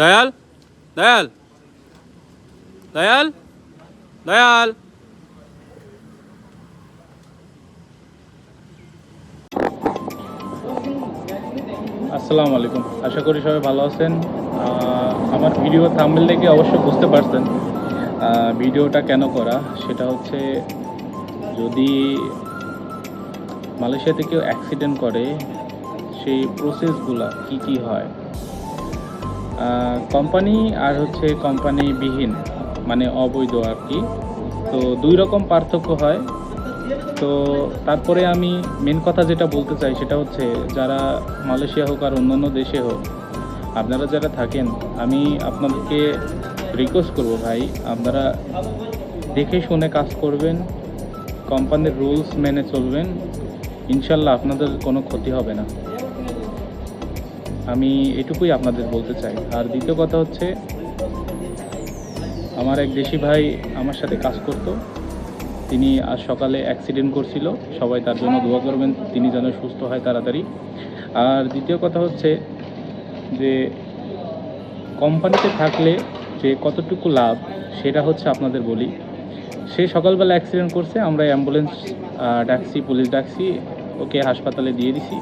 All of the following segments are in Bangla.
দয়াল দয়াল দয়াল দয়াল। আসসালামু আলাইকুম। আশা করি সবাই ভালো আছেন। আমার ভিডিও থাম্বেল দেখে অবশ্যই বুঝতে পারছেন ভিডিওটা কেন করা। সেটা হচ্ছে, যদি মালয়েশিয়াতে কেউ অ্যাক্সিডেন্ট করে, সেই প্রসেসগুলা কি কি হয়? কোম্পানি আর হচ্ছে কোম্পানি বিহীন মানে অবৈধ আর কি। তো দুই রকম পার্থক্য হয়। তো তারপরে আমি মেন কথা যেটা বলতে চাই সেটা হচ্ছে, যারা মালয়েশিয়া হোক আর অন্যান্য দেশে হোক, আপনারা যারা থাকেন, আমি আপনাদেরকে রিকোয়েস্ট করব ভাই, আপনারা দেখে শুনে কাজ করবেন কোম্পানির রুলস মেনে চলবেন, ইনশাল্লাহ আপনাদের কোনো ক্ষতি হবে না। আমি এটুকুই আপনাদের বলতে চাই। আর দ্বিতীয় কথা হচ্ছে, আমার এক দেশি ভাই আমার সাথে কাজ করতো। তিনি আজ সকালে অ্যাক্সিডেন্ট করছিল। সবাই তার জন্য দোয়া করবেন, তিনি যেন সুস্থ হয় তাড়াতাড়ি। আর দ্বিতীয় কথা হচ্ছে যে, কোম্পানিতে থাকলে যে কতটুকু লাভ, সেটা হচ্ছে আপনাদের বলি। সে সকালবেলা অ্যাক্সিডেন্ট করছে, আমরা অ্যাম্বুলেন্স ডাকছি পুলিশ ডাকছি, ওকে হাসপাতালে দিয়ে দিছি।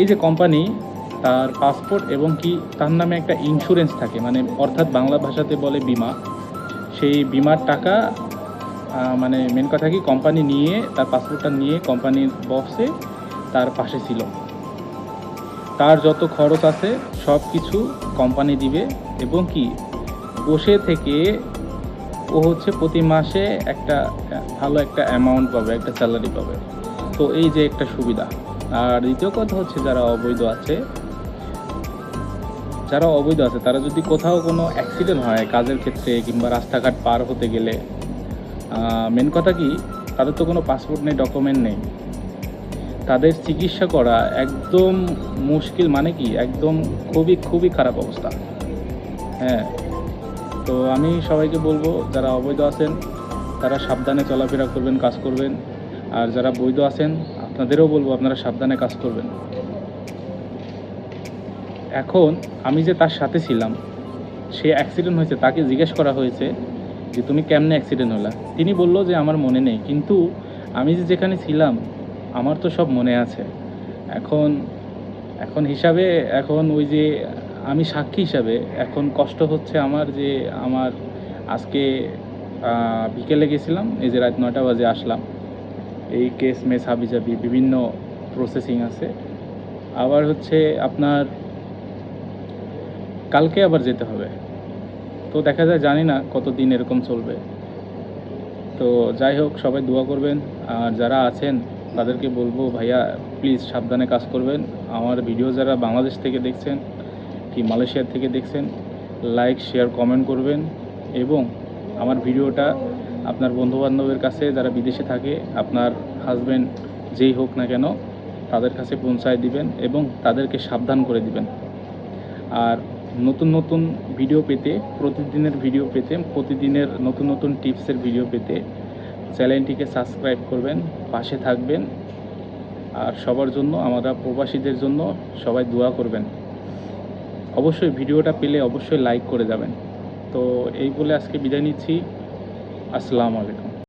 এই যে কোম্পানি তার পাসপোর্ট এবং কি তার নামে একটা ইন্স্যুরেন্স থাকে মানে অর্থাৎ বাংলা ভাষাতে বলে বিমা। সেই বিমার টাকা মানে মেন কথা কি কোম্পানি নিয়ে, তার পাসপোর্টটা নিয়ে কোম্পানির বক্সে তার পাশে ছিল। তার যত খরচ আছে, সব কিছু কোম্পানি দিবে এবং কি, বসে থেকে ও হচ্ছে প্রতি মাসে একটা ভালো একটা অ্যামাউন্ট পাবে, একটা স্যালারি পাবে। তো এই যে একটা সুবিধা। আর দ্বিতীয় কথা হচ্ছে, যারা অবৈধ আছে যারা অবৈধ আছে, তারা যদি কোথাও কোনো অ্যাক্সিডেন্ট হয় কাজের ক্ষেত্রে কিংবা রাস্তাঘাট পার হতে গেলে মেন কথা কি, তাদের তো কোনো পাসপোর্ট নেই ডকুমেন্ট নেই। তাদের চিকিৎসা করা একদম মুশকিল মানে কি, একদম খুবই খুবই খারাপ অবস্থা। হ্যাঁ তো আমি সবাইকে বলব, যারা অবৈধ আছেন, তারা সাবধানে চলাফেরা করবেন, কাজ করবেন। আর যারা বৈধ আছেন, আপনাদেরও বলব, আপনারা সাবধানে কাজ করবেন। এখন আমি যে তার সাথে ছিলাম, সে অ্যাক্সিডেন্ট হয়েছে, তাকে জিজ্ঞেস করা হয়েছে যে তুমি কেমনে অ্যাক্সিডেন্ট হলা? তিনি বলল যে আমার মনে নেই, কিন্তু আমি যে যেখানে ছিলাম, আমার তো সব মনে আছে। এখন এখন হিসাবে, এখন ওই যে আমি সাক্ষী হিসাবে, এখন কষ্ট হচ্ছে আমার যে আমার আজকে বিকেলে গেছিলাম, এই যে রাত নয়টা বাজে আসলাম। এই কেস মেস হাবিজাবি, বিভিন্ন প্রসেসিং আছে। আবার হচ্ছে আপনার কালকে আবার যেতে হবে। তো দেখা যায়, জানি না কতদিন এরকম চলবে। তো যাই হোক, সবাই দোয়া করবেন। আর যারা আছেন, তাদেরকে বলব, ভাইয়া প্লিজ সাবধানে কাজ করবেন। আমার ভিডিও যারা বাংলাদেশ থেকে দেখছেন কি মালয়েশিয়া থেকে দেখছেন লাইক শেয়ার কমেন্ট করবেন। এবং আমার ভিডিওটা আপনার বন্ধুবান্ধবের কাছে, যারা বিদেশে থাকে, আপনার হাজব্যান্ড যেই হোক না কেন, তাদের কাছে পৌঁছায় দিবেন এবং তাদেরকে সাবধান করে দিবেন। আর নতুন নতুন ভিডিও পেতে, প্রতিদিনের ভিডিও পেতে, প্রতিদিনের নতুন নতুন টিপসের ভিডিও পেতে চ্যানেলটিকে সাবস্ক্রাইব করবেন, পাশে থাকবেন আর সবার জন্য আমরা প্রবাসীদের জন্য সবাই দোয়া করবেন। অবশ্যই ভিডিওটা পেলে অবশ্যই লাইক করে যাবেন। তো এই বলে আজকে বিদায় নিচ্ছি। আসসালামু আলাইকুম।